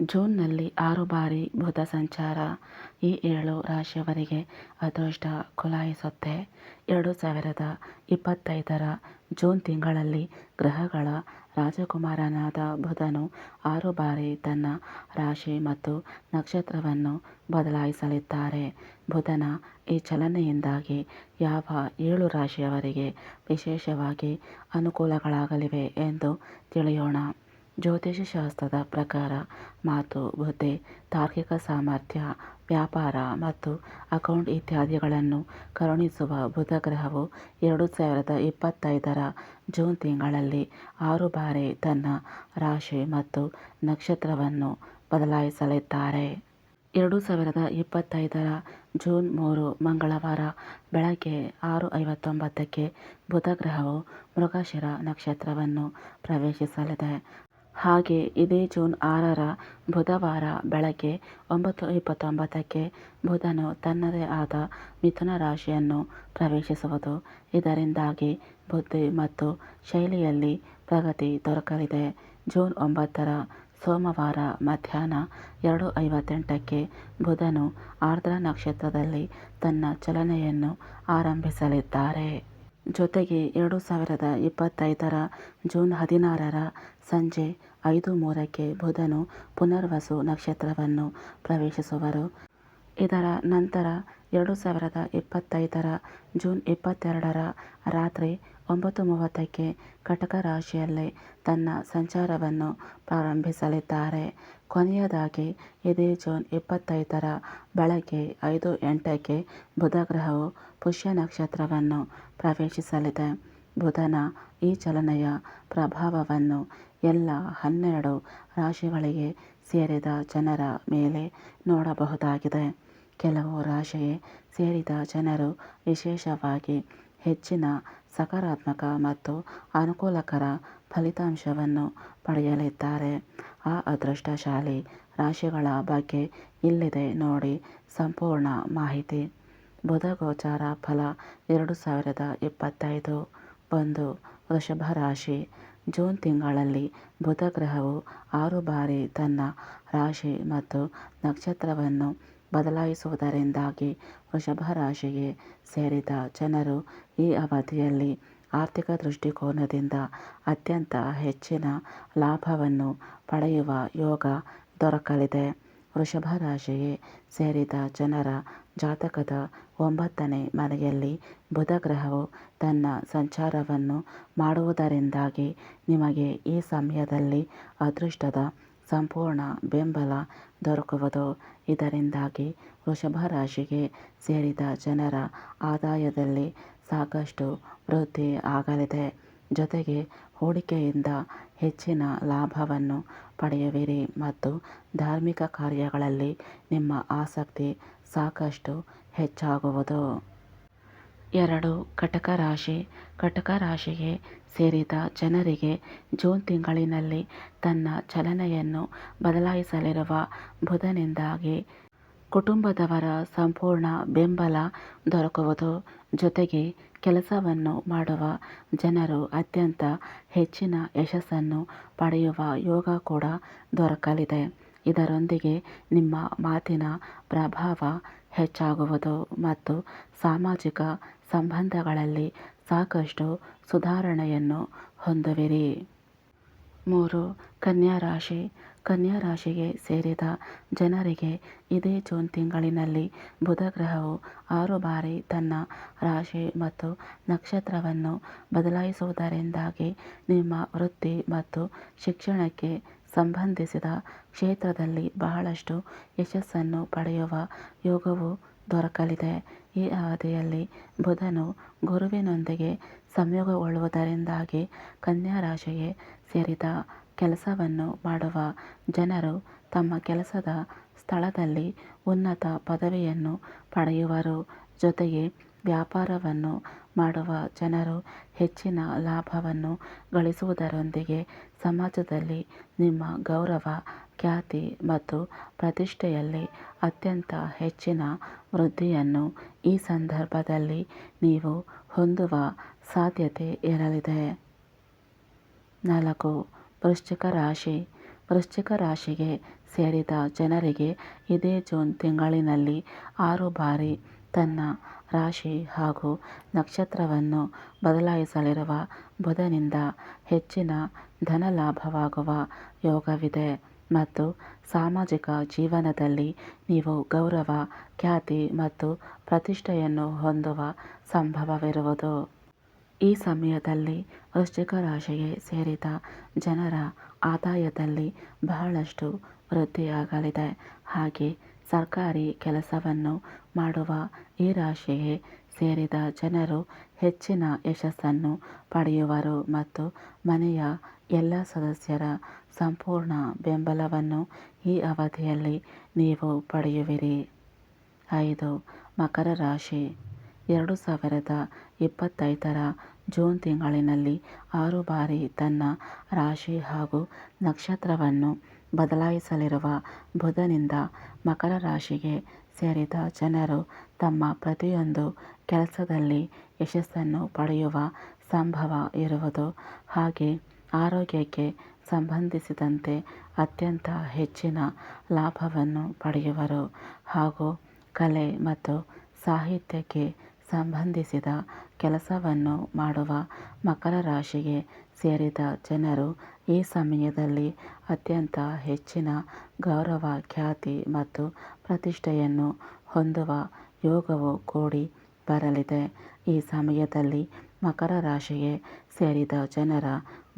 ಜೂನ್ನಲ್ಲಿ ಆರು ಬಾರಿ ಬುಧ ಸಂಚಾರ ಈ ಏಳು ರಾಶಿಯವರಿಗೆ ಅದೃಷ್ಟ ಕೊಲಾಯಿಸುತ್ತೆ. ಎರಡು ಸಾವಿರದ ಇಪ್ಪತ್ತೈದರ ಜೂನ್ ತಿಂಗಳಲ್ಲಿ ಗ್ರಹಗಳ ರಾಜಕುಮಾರನಾದ ಬುಧನು ಆರು ಬಾರಿ ತನ್ನ ರಾಶಿ ಮತ್ತು ನಕ್ಷತ್ರವನ್ನು ಬದಲಾಯಿಸಲಿದ್ದಾರೆ. ಬುಧನ ಈ ಚಲನೆಯಿಂದಾಗಿ ಯಾವ ಏಳು ರಾಶಿಯವರಿಗೆ ವಿಶೇಷವಾಗಿ ಅನುಕೂಲಗಳಾಗಲಿವೆ ಎಂದು ತಿಳಿಯೋಣ. ಜ್ಯೋತಿಷಶಾಸ್ತ್ರದ ಪ್ರಕಾರ ಮಾತು ಬುದ್ಧಿ ತಾರ್ಕಿಕ ಸಾಮರ್ಥ್ಯ, ವ್ಯಾಪಾರ ಮತ್ತು ಅಕೌಂಟ್ ಇತ್ಯಾದಿಗಳನ್ನು ಕರುಣಿಸುವ ಬುಧ ಗ್ರಹವು ಎರಡು ಸಾವಿರದ ಇಪ್ಪತ್ತೈದರ ಜೂನ್ ತಿಂಗಳಲ್ಲಿ ಆರು ಬಾರಿ ತನ್ನ ರಾಶಿ ಮತ್ತು ನಕ್ಷತ್ರವನ್ನು ಬದಲಾಯಿಸಲಿದ್ದಾರೆ. ಎರಡು ಸಾವಿರದ ಇಪ್ಪತ್ತೈದರ ಜೂನ್ ಮೂರು ಮಂಗಳವಾರ ಬೆಳಗ್ಗೆ ಆರು ಐವತ್ತೊಂಬತ್ತಕ್ಕೆ ಬುಧ ಗ್ರಹವು ಮೃಗಶಿರ ನಕ್ಷತ್ರವನ್ನು ಪ್ರವೇಶಿಸಲಿದೆ. ಹಾಗೆ ಇದೇ ಜೂನ್ ಆರರ ಬುಧವಾರ ಬೆಳಗ್ಗೆ ಒಂಬತ್ತು ಇಪ್ಪತ್ತೊಂಬತ್ತಕ್ಕೆ ಬುಧನು ತನ್ನದೇ ಆದ ಮಿಥುನ ರಾಶಿಯನ್ನು ಪ್ರವೇಶಿಸುವುದು. ಇದರಿಂದಾಗಿ ಬುದ್ಧಿ ಮತ್ತು ಶೈಲಿಯಲ್ಲಿ ಪ್ರಗತಿ ದೊರಕಲಿದೆ. ಜೂನ್ ಒಂಬತ್ತರ ಸೋಮವಾರ ಮಧ್ಯಾಹ್ನ ಎರಡು ಐವತ್ತೆಂಟಕ್ಕೆ ಬುಧನು ಆರ್ದ್ರ ನಕ್ಷತ್ರದಲ್ಲಿ ತನ್ನ ಚಲನೆಯನ್ನು ಆರಂಭಿಸಲಿದ್ದಾರೆ. ಜೊತೆಗೆ ಎರಡು ಸಾವಿರದ ಇಪ್ಪತ್ತೈದರ ಜೂನ್ ಹದಿನಾರರ ಸಂಜೆ ಐದು ಮೂರಕ್ಕೆ ಬುಧನು ಪುನರ್ವಸು ನಕ್ಷತ್ರವನ್ನು ಪ್ರವೇಶಿಸುವರು. ಇದರ ನಂತರ ಎರಡು ಸಾವಿರದ ಇಪ್ಪತ್ತೈದರ ಜೂನ್ ಇಪ್ಪತ್ತೆರಡರ ರಾತ್ರಿ ಒಂಬತ್ತು ಮೂವತ್ತಕ್ಕೆ ಕಟಕ ರಾಶಿಯಲ್ಲಿ ತನ್ನ ಸಂಚಾರವನ್ನು ಪ್ರಾರಂಭಿಸಲಿದ್ದಾರೆ. ಕೊನೆಯದಾಗಿ, ಇದೇ ಜೂನ್ ಇಪ್ಪತ್ತೈದರ ಬೆಳಗ್ಗೆ ಐದು ಎಂಟಕ್ಕೆ ಬುಧ ಗ್ರಹವು ಪುಷ್ಯ ನಕ್ಷತ್ರವನ್ನು ಪ್ರವೇಶಿಸಲಿದೆ. ಬುಧನ ಈ ಚಲನೆಯ ಪ್ರಭಾವವನ್ನು ಎಲ್ಲ ಹನ್ನೆರಡು ರಾಶಿಗಳಿಗೆ ಸೇರಿದ ಜನರ ಮೇಲೆ ನೋಡಬಹುದಾಗಿದೆ. ಕೆಲವು ರಾಶಿ ಸೇರಿದ ಜನರು ವಿಶೇಷವಾಗಿ ಹೆಚ್ಚಿನ ಸಕಾರಾತ್ಮಕ ಮತ್ತು ಅನುಕೂಲಕರ ಫಲಿತಾಂಶವನ್ನು ಪಡೆಯಲಿದ್ದಾರೆ. ಆ ಅದೃಷ್ಟಶಾಲಿ ರಾಶಿಗಳ ಬಗ್ಗೆ ಇಲ್ಲಿದೆ ನೋಡಿ ಸಂಪೂರ್ಣ ಮಾಹಿತಿ. ಬುಧ ಗೋಚಾರ ಫಲ ಎರಡು ಸಾವಿರದ ಇಪ್ಪತ್ತೈದು. ಒಂದು ವೃಷಭ ರಾಶಿ. ಜೂನ್ ತಿಂಗಳಲ್ಲಿ ಬುಧ ಗ್ರಹವು ಆರು ಬಾರಿ ತನ್ನ ರಾಶಿ ಮತ್ತು ನಕ್ಷತ್ರವನ್ನು ಬದಲಾಯಿಸುವುದರಿಂದಾಗಿ ವೃಷಭ ರಾಶಿಗೆ ಸೇರಿದ ಜನರು ಈ ಅವಧಿಯಲ್ಲಿ ಆರ್ಥಿಕ ದೃಷ್ಟಿಕೋನದಿಂದ ಅತ್ಯಂತ ಹೆಚ್ಚಿನ ಲಾಭವನ್ನು ಪಡೆಯುವ ಯೋಗ ದೊರಕಲಿದೆ. ವೃಷಭ ರಾಶಿಗೆ ಸೇರಿದ ಜನರ ಜಾತಕದ ಒಂಬತ್ತನೇ ಮನೆಯಲ್ಲಿ ಬುಧ ಗ್ರಹವು ತನ್ನ ಸಂಚಾರವನ್ನು ಮಾಡುವುದರಿಂದಾಗಿ ನಿಮಗೆ ಈ ಸಮಯದಲ್ಲಿ ಅದೃಷ್ಟದ ಸಂಪೂರ್ಣ ಬೆಂಬಲ ದೊರಕುವುದು. ಇದರಿಂದಾಗಿ ವೃಷಭ ರಾಶಿಗೆ ಸೇರಿದ ಜನರ ಆದಾಯದಲ್ಲಿ ಸಾಕಷ್ಟು ವೃದ್ಧಿ ಆಗಲಿದೆ. ಜೊತೆಗೆ ಹೂಡಿಕೆಯಿಂದ ಹೆಚ್ಚಿನ ಲಾಭವನ್ನು ಪಡೆಯುವಿರಿ ಮತ್ತು ಧಾರ್ಮಿಕ ಕಾರ್ಯಗಳಲ್ಲಿ ನಿಮ್ಮ ಆಸಕ್ತಿ ಸಾಕಷ್ಟು ಹೆಚ್ಚಾಗುವುದು. ಎರಡು ಕಟಕ ರಾಶಿ. ಕಟಕ ರಾಶಿಗೆ ಸೇರಿದ ಜನರಿಗೆ ಜೂನ್ ತಿಂಗಳಿನಲ್ಲಿ ತನ್ನ ಚಲನೆಯನ್ನು ಬದಲಾಯಿಸಲಿರುವ ಬುಧನಿಂದಾಗಿ ಕುಟುಂಬದವರ ಸಂಪೂರ್ಣ ಬೆಂಬಲ ದೊರಕುವುದು ಜೊತೆಗೆ ಕೆಲಸವನ್ನು ಮಾಡುವ ಜನರು ಅತ್ಯಂತ ಹೆಚ್ಚಿನ ಯಶಸ್ಸನ್ನು ಪಡೆಯುವ ಯೋಗ ಕೂಡ ದೊರಕಲಿದೆ. ಇದರೊಂದಿಗೆ ನಿಮ್ಮ ಮಾತಿನ ಪ್ರಭಾವ ಹೆಚ್ಚಾಗುವುದು ಮತ್ತು ಸಾಮಾಜಿಕ ಸಂಬಂಧಗಳಲ್ಲಿ ಸಾಕಷ್ಟು ಸುಧಾರಣೆಯನ್ನು ಹೊಂದುವಿರಿ. ಮೂರು, ಕನ್ಯಾ ರಾಶಿ. ಕನ್ಯಾ ರಾಶಿಗೆ ಸೇರಿದ ಜನರಿಗೆ ಇದೇ ಜೂನ್ ತಿಂಗಳಿನಲ್ಲಿ ಬುಧ ಗ್ರಹವು ಆರು ಬಾರಿ ತನ್ನ ರಾಶಿ ಮತ್ತು ನಕ್ಷತ್ರವನ್ನು ಬದಲಾಯಿಸುವುದರಿಂದಾಗಿ ನಿಮ್ಮ ವೃತ್ತಿ ಮತ್ತು ಶಿಕ್ಷಣಕ್ಕೆ ಸಂಬಂಧಿಸಿದ ಕ್ಷೇತ್ರದಲ್ಲಿ ಬಹಳಷ್ಟು ಯಶಸ್ಸನ್ನು ಪಡೆಯುವ ಯೋಗವು ದೊರಕಲಿದೆ. ಈ ಅವಧಿಯಲ್ಲಿ ಬುಧನು ಗುರುವಿನೊಂದಿಗೆ ಸಂಯೋಗಗೊಳ್ಳುವುದರಿಂದಾಗಿ ಕನ್ಯಾ ರಾಶಿಗೆ ಸೇರಿದ ಕೆಲಸವನ್ನು ಮಾಡುವ ಜನರು ತಮ್ಮ ಕೆಲಸದ ಸ್ಥಳದಲ್ಲಿ ಉನ್ನತ ಪದವಿಯನ್ನು ಪಡೆಯುವರು. ಜೊತೆಗೆ ವ್ಯಾಪಾರವನ್ನು ಮಾಡುವ ಜನರು ಹೆಚ್ಚಿನ ಲಾಭವನ್ನು ಗಳಿಸುವುದರೊಂದಿಗೆ ಸಮಾಜದಲ್ಲಿ ನಿಮ್ಮ ಗೌರವ, ಖ್ಯಾತಿ ಮತ್ತು ಪ್ರತಿಷ್ಠೆಯಲ್ಲಿ ಅತ್ಯಂತ ಹೆಚ್ಚಿನ ವೃದ್ಧಿಯನ್ನು ಈ ಸಂದರ್ಭದಲ್ಲಿ ನೀವು ಹೊಂದುವ ಸಾಧ್ಯತೆ ಇರಲಿದೆ. ನಾಲ್ಕು, ವೃಶ್ಚಿಕ ರಾಶಿ. ವೃಶ್ಚಿಕ ರಾಶಿಗೆ ಸೇರಿದ ಜನರಿಗೆ ಇದೇ ಜೂನ್ ತಿಂಗಳಿನಲ್ಲಿ ಆರು ಬಾರಿ ತನ್ನ ರಾಶಿ ಹಾಗೂ ನಕ್ಷತ್ರವನ್ನು ಬದಲಾಯಿಸಲಿರುವ ಬುಧನಿಂದ ಹೆಚ್ಚಿನ ಧನಲಾಭವಾಗುವ ಯೋಗವಿದೆ ಮತ್ತು ಸಾಮಾಜಿಕ ಜೀವನದಲ್ಲಿ ನೀವು ಗೌರವ, ಖ್ಯಾತಿ ಮತ್ತು ಪ್ರತಿಷ್ಠೆಯನ್ನು ಹೊಂದುವ ಸಂಭವವಿರುವುದು. ಈ ಸಮಯದಲ್ಲಿ ವೃಶ್ಚಿಕ ರಾಶಿಗೆ ಸೇರಿದ ಜನರ ಆದಾಯದಲ್ಲಿ ಬಹಳಷ್ಟು ವೃದ್ಧಿಯಾಗಲಿದೆ. ಹಾಗೆ ಸರ್ಕಾರಿ ಕೆಲಸವನ್ನು ಮಾಡುವ ಈ ರಾಶಿಗೆ ಸೇರಿದ ಜನರು ಹೆಚ್ಚಿನ ಯಶಸ್ಸನ್ನು ಪಡೆಯುವರು ಮತ್ತು ಮನೆಯ ಎಲ್ಲ ಸದಸ್ಯರ ಸಂಪೂರ್ಣ ಬೆಂಬಲವನ್ನು ಈ ಅವಧಿಯಲ್ಲಿ ನೀವು ಪಡೆಯುವಿರಿ. ಐದು, ಮಕರ ರಾಶಿ. ಎರಡು ಸಾವಿರದ ಇಪ್ಪತ್ತೈದರ ಜೂನ್ ತಿಂಗಳಿನಲ್ಲಿ ಆರು ಬಾರಿ ತನ್ನ ರಾಶಿ ಹಾಗೂ ನಕ್ಷತ್ರವನ್ನು ಬದಲಾಯಿಸಲಿರುವ ಬುಧನಿಂದ ಮಕರ ರಾಶಿಗೆ ಸೇರಿದ ಜನರು ತಮ್ಮ ಪ್ರತಿಯೊಂದು ಕೆಲಸದಲ್ಲಿ ಯಶಸ್ಸನ್ನು ಪಡೆಯುವ ಸಂಭವ ಇರುವುದು ಹಾಗೆ ಆರೋಗ್ಯಕ್ಕೆ ಸಂಬಂಧಿಸಿದಂತೆ ಅತ್ಯಂತ ಹೆಚ್ಚಿನ ಲಾಭವನ್ನು ಪಡೆಯುವರು ಹಾಗೂ ಕಲೆ ಮತ್ತು ಸಾಹಿತ್ಯಕ್ಕೆ ಸಂಬಂಧಿಸಿದ ಕೆಲಸವನ್ನು ಮಾಡುವ ಮಕರ ರಾಶಿಗೆ ಸೇರಿದ ಜನರು ಈ ಸಮಯದಲ್ಲಿ ಅತ್ಯಂತ ಹೆಚ್ಚಿನ ಗೌರವ, ಖ್ಯಾತಿ ಮತ್ತು ಪ್ರತಿಷ್ಠೆಯನ್ನು ಹೊಂದುವ ಯೋಗವು ಕೂಡಿ ಬರಲಿದೆ. ಈ ಸಮಯದಲ್ಲಿ ಮಕರ ರಾಶಿಗೆ ಸೇರಿದ ಜನರ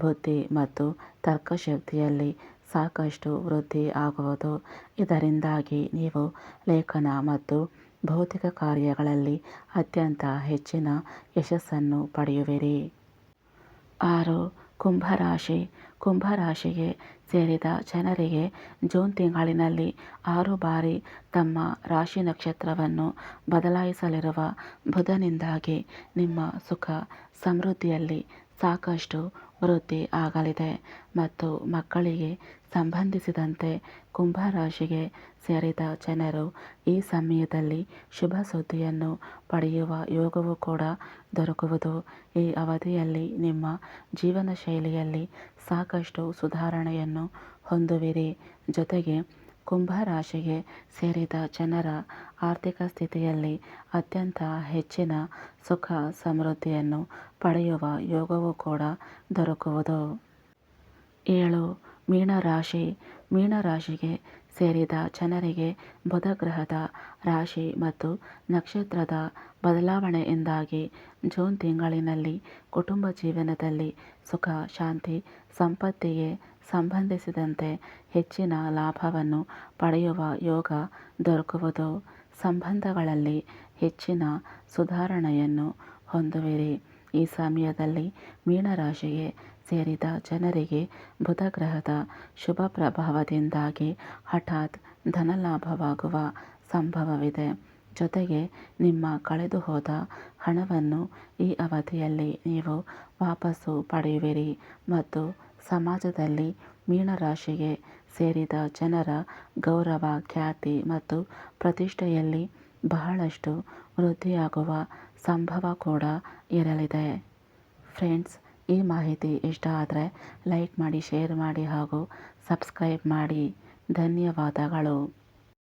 ಬುದ್ಧಿ ಮತ್ತು ತರ್ಕಶಕ್ತಿಯಲ್ಲಿ ಸಾಕಷ್ಟು ವೃದ್ಧಿ ಆಗುವುದು. ಇದರಿಂದಾಗಿ ನೀವು ಲೇಖನ ಮತ್ತು ಭೌತಿಕ ಕಾರ್ಯಗಳಲ್ಲಿ ಅತ್ಯಂತ ಹೆಚ್ಚಿನ ಯಶಸ್ಸನ್ನು ಪಡೆಯುವಿರಿ. ಆರು ಕುಂಭರಾಶಿ. ಕುಂಭರಾಶಿಗೆ ಸೇರಿದ ಜನರಿಗೆ ಜೂನ್ ತಿಂಗಳಿನಲ್ಲಿ ಆರು ಬಾರಿ ತಮ್ಮ ರಾಶಿ ನಕ್ಷತ್ರವನ್ನು ಬದಲಾಯಿಸಲಿರುವ ಬುಧನಿಂದಾಗಿ ನಿಮ್ಮ ಸುಖ ಸಮೃದ್ಧಿಯಲ್ಲಿ ಸಾಕಷ್ಟು ವೃದ್ಧಿ ಆಗಲಿದೆ ಮತ್ತು ಮಕ್ಕಳಿಗೆ ಸಂಬಂಧಿಸಿದಂತೆ ಕುಂಭರಾಶಿಗೆ ಸೇರಿದ ಜನರು ಈ ಸಮಯದಲ್ಲಿ ಶುಭ ಸುದ್ದಿಯನ್ನು ಪಡೆಯುವ ಯೋಗವು ಕೂಡ ದೊರಕುವುದು. ಈ ಅವಧಿಯಲ್ಲಿ ನಿಮ್ಮ ಜೀವನ ಶೈಲಿಯಲ್ಲಿ ಸಾಕಷ್ಟು ಸುಧಾರಣೆಯನ್ನು ಹೊಂದುವಿರಿ. ಜೊತೆಗೆ ಕುಂಭರಾಶಿಗೆ ಸೇರಿದ ಜನರ ಆರ್ಥಿಕ ಸ್ಥಿತಿಯಲ್ಲಿ ಅತ್ಯಂತ ಹೆಚ್ಚಿನ ಸುಖ ಸಮೃದ್ಧಿಯನ್ನು ಪಡೆಯುವ ಯೋಗವು ಕೂಡ ದೊರಕುವುದು. ಏಳು, ಮೀನರಾಶಿ. ಮೀನರಾಶಿಗೆ ಸೇರಿದ ಜನರಿಗೆ ಬುಧ ಗ್ರಹದ ರಾಶಿ ಮತ್ತು ನಕ್ಷತ್ರದ ಬದಲಾವಣೆಯಿಂದಾಗಿ ಜೂನ್ ತಿಂಗಳಿನಲ್ಲಿ ಕುಟುಂಬ ಜೀವನದಲ್ಲಿ ಸುಖ, ಶಾಂತಿ, ಸಂಪತ್ತಿಗೆ ಸಂಬಂಧಿಸಿದಂತೆ ಹೆಚ್ಚಿನ ಲಾಭವನ್ನು ಪಡೆಯುವ ಯೋಗ ದೊರಕುವುದು. ಸಂಬಂಧಗಳಲ್ಲಿ ಹೆಚ್ಚಿನ ಸುಧಾರಣೆಯನ್ನು ಹೊಂದುವಿರಿ. ಈ ಸಮಯದಲ್ಲಿ ಮೀನರಾಶಿಗೆ ಸೇರಿದ ಜನರಿಗೆ ಬುಧ ಗ್ರಹದ ಶುಭ ಪ್ರಭಾವದಿಂದಾಗಿ ಹಠಾತ್ ಧನಲಾಭವಾಗುವ ಸಂಭವವಿದೆ. ಜೊತೆಗೆ ನಿಮ್ಮ ಕಳೆದುಹೋದ ಹಣವನ್ನು ಈ ಅವಧಿಯಲ್ಲಿ ನೀವು ವಾಪಸ್ಸು ಪಡೆಯುವಿರಿ ಮತ್ತು ಸಮಾಜದಲ್ಲಿ ಮೀನರಾಶಿಗೆ ಸೇರಿದ ಜನರ ಗೌರವ, ಖ್ಯಾತಿ ಮತ್ತು ಪ್ರತಿಷ್ಠೆಯಲ್ಲಿ ಬಹಳಷ್ಟು ವೃದ್ಧಿಯಾಗುವ ಸಂಭವ ಕೂಡ ಇರಲಿದೆ. ಫ್ರೆಂಡ್ಸ್, ಈ ಮಾಹಿತಿ ಇಷ್ಟ ಆದರೆ ಲೈಕ್ ಮಾಡಿ, ಶೇರ್ ಮಾಡಿ ಹಾಗೂ ಸಬ್ಸ್ಕ್ರೈಬ್ ಮಾಡಿ. ಧನ್ಯವಾದಗಳು.